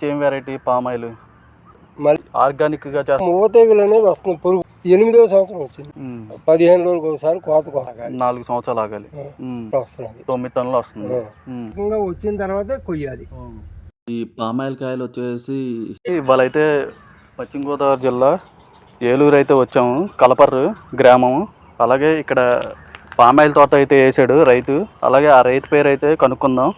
వచ్చి ఏం variety palm oil మళ్ళీ ఆర్గానిక్గా చేస్తా. మూతేగులు అనేది వస్తుంది పురుగు. ఎనిమిదో సంవత్సరం వచ్చింది. పదిహేను రోజులకు ఒకసారి కోత కొనగాలి నాలుగు సంవత్సరాలు ఆగాలి. తొమ్మిది టన్నులు వస్తుంది. ఇంకా వచ్చిన తర్వాతే కొయ్యాలి. ఈ పామాయిల్ కాయలు వచ్చేసి ఇవాళ అయితే పశ్చిమ గోదావరి జిల్లా ఏలూరు అయితే వచ్చాము కలపర్రు గ్రామం. అలాగే ఇక్కడ పామాయిల్ తోట అయితే వేసాడు రైతు. అలాగే ఆ రైతు పేరు అయితే కనుక్కుందాం.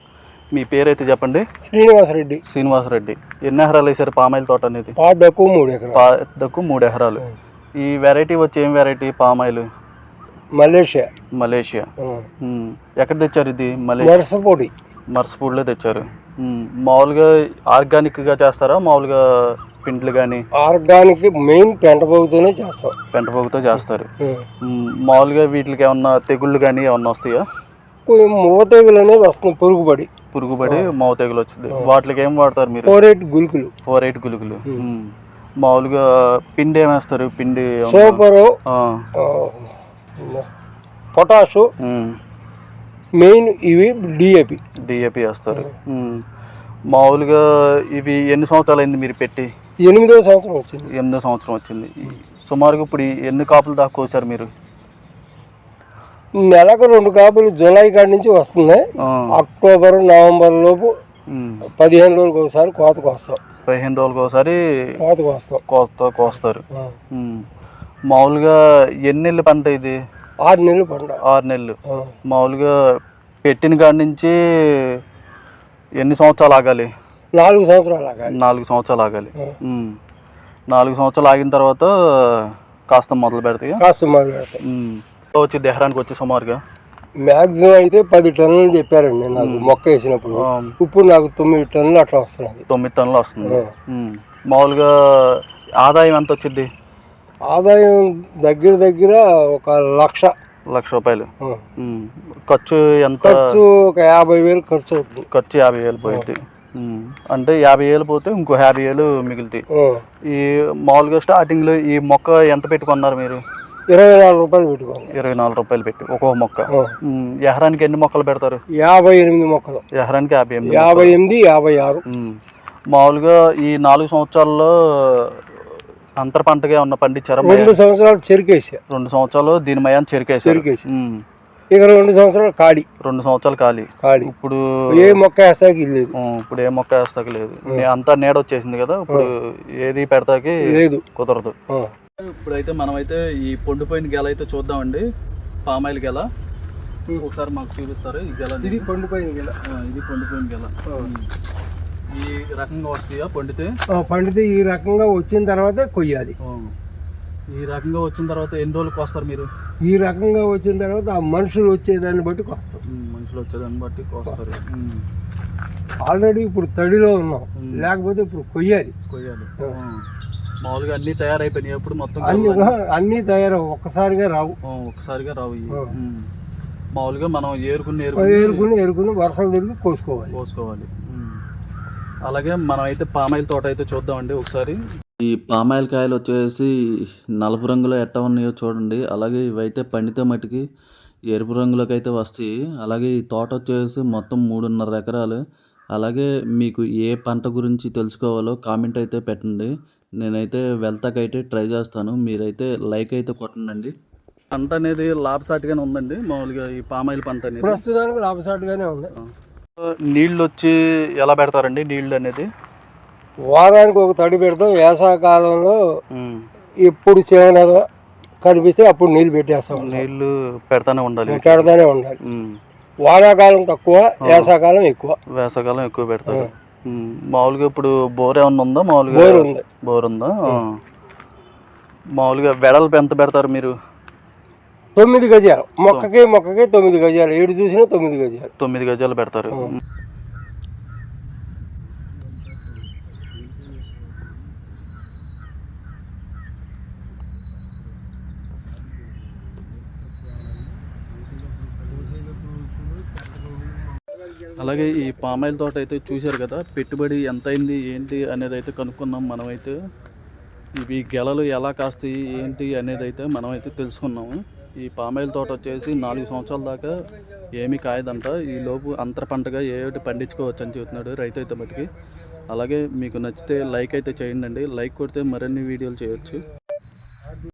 మీ పేరు అయితే చెప్పండి? శ్రీనివాసరెడ్డి. శ్రీనివాసరెడ్డి. ఎన్ని ఎకరాలు వేసారు పామాయిల్ తోట అనేది? పాదకు మూడు ఎకరాలు. పాదకు మూడు ఎకరాలు. ఈ వెరైటీ వచ్చి ఏం వెరైటీ పామాయిల్ మలేషియా. మలేషియా. ఎక్కడ తెచ్చారు ఇది మలేషియా నరసపొడి మర్స్పూడ్లో తెచ్చారు. మామూలుగా ఆర్గానిక్గా చేస్తారా? మామూలుగా పిండ్లు కానీ ఆర్గానిక్ మెయిన్ పెంట పోగుతూనే చేస్తాం. పెంటపోగుతో చేస్తారు. మామూలుగా వీటికి ఏమన్నా తెగుళ్ళు కానీ ఏమన్నా వస్తాయా? మూతేగులు అనేది వస్తుంది పురుగుబడి. పురుగుపడి మావ తెగులు వచ్చింది వాటికి ఏం వాడతారు మీరు? ఫోర్ ఎయిట్ గుల్కులు ఫోర్ ఎయిట్ గులుగులు ఉమ్. మామూలుగా పిండి ఏమేస్తారు? పిండి? సూపరు. పొటాషు. మెయిన్ ఇవి డిఏపి డిఏపి వేస్తారు. మామూలుగా ఇవి ఎన్ని సంవత్సరాలు అయింది మీరు పెట్టి? ఎనిమిదో సంవత్సరం వచ్చింది. ఎనిమిదో సంవత్సరం వచ్చింది. సుమారుగా ఇప్పుడు ఎన్ని కాపులు దాకా కోసారు మీరు? నెలకు రెండు కాపులు జూలై కాడి నుంచి వస్తున్నాయి. అక్టోబర్ నవంబర్ లోపు. పదిహేను రోజులకు ఒకసారి కోతకు వస్తాం. పదిహేను రోజులకు ఒకసారి కోతకు వస్తాం. కోస్తా కోస్తారు. మామూలుగా ఎన్ని నెలలు పంట ఇది? ఆరు నెలలు పంట. ఆరు నెలలు. మామూలుగా పెట్టిన కాడి నుంచి ఎన్ని సంవత్సరాలు ఆగాలి? నాలుగు సంవత్సరాలు ఆగాలి. నాలుగు సంవత్సరాలు ఆగాలి. నాలుగు సంవత్సరాలు ఆగిన తర్వాత కాస్త మొదలు పెడతాయి? కాస్త మొదలు పెడతాయి. వచ్చి దహరానికి వచ్చి సుమారుగా? మ్యాక్సిమం అయితే పది టన్నులు చెప్పారండి నాకు మొక్క వేసినప్పుడు. ఇప్పుడు నాకు తొమ్మిది టన్నులు అట్లా వస్తున్నది. తొమ్మిది టన్నులు వస్తుంది. మామూలుగా ఆదాయం ఎంత వచ్చింది ఆదాయం దగ్గర దగ్గర ఒక లక్ష. లక్ష రూపాయలు. ఖర్చు ఎంత? ఖర్చు ఒక యాభై వేలు ఖర్చు అవుతుంది. ఖర్చు యాభై వేలు పోయింది. అంటే యాభై వేలు పోతే ఇంకో యాభై వేలు మిగులుతాయి. ఈ మామూలుగా స్టార్టింగ్లో ఈ మొక్క ఎంత పెట్టుకున్నారు మీరు? ఇరవై నాలుగు రూపాయలు పెట్టుకోండి ఇరవై నాలుగు రూపాయలు పెట్టి ఒక్కో మొక్క. ఎకరానికి ఎన్ని మొక్కలు పెడతారు? యాభై ఎనిమిది మొక్కలు. ఎకరానికి యాభై ఎనిమిది యాభై ఎనిమిది యాభై ఆరు. మామూలుగా ఈ నాలుగు సంవత్సరాల్లో అంతర పంటగా ఏమన్నా పండించారా? రెండు సంవత్సరాలు చెరుకేసా రెండు సంవత్సరాలు దీని మయాన్ని చెరుకేసా ఉమ్. ఇక రెండు సంవత్సరాలు కాడి రెండు సంవత్సరాలు ఖాళీ. కాడి ఇప్పుడు ఏ మొక్క వేస్తాకి లేదు. ఇప్పుడు ఏ మొక్క వేస్తాక లేదు. అంతా నీడ వచ్చేసింది కదా ఇప్పుడు ఏది పెడతాకి లేదు. కుదరదు. ఇప్పుడైతే మనమైతే ఈ పొండిపోయిన గెల అయితే చూద్దామండి. పామాయిల్ గెల. ఒకసారి మాకు చూపిస్తారు ఈ గెల ఇది పండిపోయింది గెల. ఇది పొండిపోయిన గెల. ఈ రకంగా వస్తాయా పండితే? పండితే ఈ రకంగా వచ్చిన తర్వాతే కొయ్యాలి. ఈ రకంగా వచ్చిన తర్వాత ఎన్ని రోజులకు వస్తారు మీరు? ఈ రకంగా వచ్చిన తర్వాత ఆ మనుషులు వచ్చేదాన్ని బట్టి కొస్తాం ఉమ్, మనుషులు వచ్చేదాన్ని బట్టి కోస్తారు. ఆల్రెడీ ఇప్పుడు తడిలో ఉన్నాం. లేకపోతే ఇప్పుడు కొయ్యాలి. కొయ్యాలి. మామూలుగా అన్ని తయారైపోయినాయి. ఎప్పుడు మొత్తం అన్ని అన్నీ తయారవు. ఒక్కసారిగా రావు. ఉమ్, ఒకసారిగా రావు. మామూలుగా మనం ఏరుకుని ఏరుకుని ఏరుకుని వరుసలు తిరిగి కోసుకోవాలి. కోసుకోవాలి. అలాగే మనం అయితే పామాయిల్ తోట అయితే చూద్దామండి ఒకసారి. ఈ పామాయిల్ కాయలు వచ్చేసి నలుపు రంగులో ఎట్ట ఉన్నాయో చూడండి. అలాగే ఇవైతే పండితే మట్టికి ఎరుపు రంగులోకి అయితే వస్తాయి. అలాగే ఈ తోట వచ్చేసి మొత్తం మూడున్నర ఎకరాలు. అలాగే మీకు ఏ పంట గురించి తెలుసుకోవాలో కామెంట్ అయితే పెట్టండి. నేనైతే వెళ్తాకైతే ట్రై చేస్తాను. మీరైతే లైక్ అయితే కొట్టండి పంట అనేది లాభసాటిగానే ఉందండి. మామూలుగా ఈ పామాయిల్ పంట అనేది. ప్రస్తుతానికి లాభసాటుగానే ఉంది. నీళ్ళు వచ్చి ఎలా పెడతారండి నీళ్ళు అనేది? వారానికి ఒక తడి పెడతాం. వేసవకాలంలో ఎప్పుడు చేన కనిపిస్తే అప్పుడు నీళ్ళు పెట్టేస్తాం. నీళ్ళు పెడతానే ఉండాలి. పెడతానే ఉండాలి. వానాకాలం తక్కువ వేసవకాలం ఎక్కువ. వేసవకాలం ఎక్కువ పెడతారు. మామూలుగా ఇప్పుడు బోర్ ఏమన్నా ఉందా? మామూలుగా బోర్ ఉంది. బోర్ ఉందా? ఆ. మామూలుగా వెడల్పు ఎంత పెడతారు మీరు? తొమ్మిది గజాలు. మొక్కకి మొక్కకి తొమ్మిది గజాలు. ఏడు చూసినా తొమ్మిది గజాలు. తొమ్మిది గజాలు పెడతారు. అలాగే ఈ పామాయిల్ తోట అయితే చూశారు కదా పెట్టుబడి ఎంత అయింది ఏంటి అనేది అయితే కనుక్కున్నాం మనమైతే. ఇవి గెలలు ఎలా కాస్తాయి ఏంటి అనేది అయితే మనమైతే తెలుసుకున్నాము. ఈ పామాయిల్ తోట వచ్చేసి నాలుగు సంవత్సరాల దాకా ఏమీ కాయదంట. ఈ లోపు అంతర పంటగా ఏ ఒకటి పండించుకోవచ్చు అని చెబుతున్నాడు రైతు అయితే మటుకి. అలాగే మీకు నచ్చితే లైక్ అయితే చేయండి లైక్ కొడితే మరిన్ని వీడియోలు చేయొచ్చు.